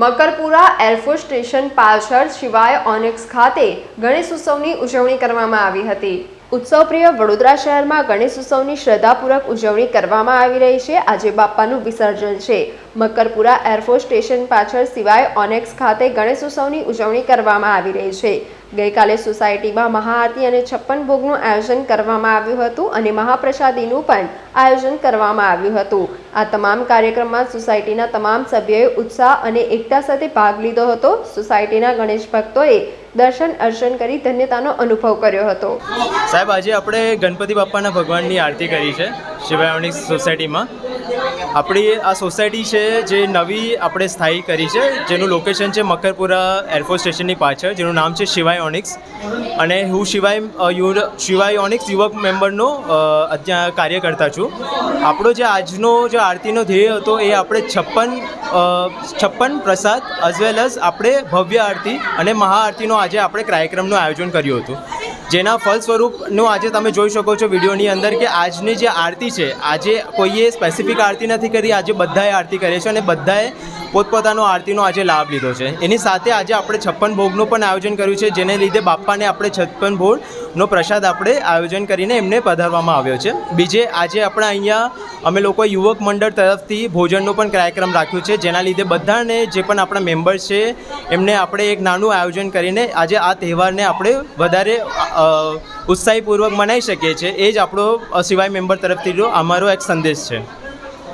Makarpura air force station પાછળ શિવાય Onyx ખાતે ગણેશ ઉત્સવની ઉજવણી કરવામાં આવી હતી. ઉત્સવપ્રિય વડોદરા શહેરમાં ગણેશ ઉત્સવની શ્રદ્ધાપૂર્વક ઉજવણી કરવામાં આવી રહી છે. આજે બાપ્પાનું વિસર્જન છે. મકરપુરા એરફોર્સ સ્ટેશન પાછળ શિવાય ઓનેક્સ ખાતે ગણેશ ઉત્સવની ઉજવણી કરવામાં આવી રહી છે. ગઈકાલે સોસાયટીમાં મહાઆરતી અને છપ્પન ભોગનું આયોજન કરવામાં આવ્યું હતું અને મહાપ્રસાદીનું પણ આયોજન કરવામાં આવ્યું હતું. આ તમામ કાર્યક્રમમાં સોસાયટીના તમામ સભ્યોએ ઉત્સાહ અને એકતા સાથે ભાગ લીધો હતો. સોસાયટીના ગણેશ ભક્તોએ દર્શન અર્ચન કરી ધન્યતાનો અનુભવ કર્યો હતો. સાહેબ, આજે આપણે ગણપતિ બાપાના ભગવાનની આરતી કરી છે શિવાયણી સોસાયટીમાં. આપણી આ સોસાયટી છે જે નવી આપણે સ્થાયી કરી છે, જેનું લોકેશન છે મકરપુરા એરફોર્સ સ્ટેશનની પાછળ, જેનું નામ છે શિવાય ઓનિક્સ. અને હું શિવાય યુર, શિવાય ઓનિક્સ યુવક મેમ્બરનો અત્યારે કાર્યકર્તા છું. આપણો જે આજનો જે આરતીનો ધ્યેય હતો એ આપણે છપ્પન છપ્પન પ્રસાદ એઝ વેલ એઝ આપણે ભવ્ય આરતી અને મહાઆરતીનો આજે આપણે કાર્યક્રમનું આયોજન કર્યું હતું. જેના ફલસ્વરૂપનું આજે તમે જોઈ શકો છો વિડીયોની અંદર કે આજની જે આરતી છે, આજે કોઈએ સ્પેસિફિક આરતી નથી કરી, આજે બધાએ આરતી કરી છે અને બધાએ પોતપોતાનો આરતીનો આજે લાભ લીધો છે. એની સાથે આજે આપણે છપ્પન ભોગનું પણ આયોજન કર્યું છે, જેને લીધે બાપ્પાને આપણે છપ્પન ભોગનો પ્રસાદ આપણે આયોજન કરીને એમને પધારવામાં આવ્યો છે. બીજે, આજે આપણે અહીંયા અમે લોકો યુવક મંડળ તરફથી ભોજનનો પણ કાર્યક્રમ રાખ્યો છે, જેના લીધે બધાને જે પણ આપણા મેમ્બર્સ છે, એમને આપણે એક નાનું આયોજન કરીને આજે આ તહેવારને આપણે વધારે ઉત્સાહીપૂર્વક મનાવી શકીએ છીએ. એ જ આપણો સિવાય મેમ્બર તરફથી અમારો એક સંદેશ છે.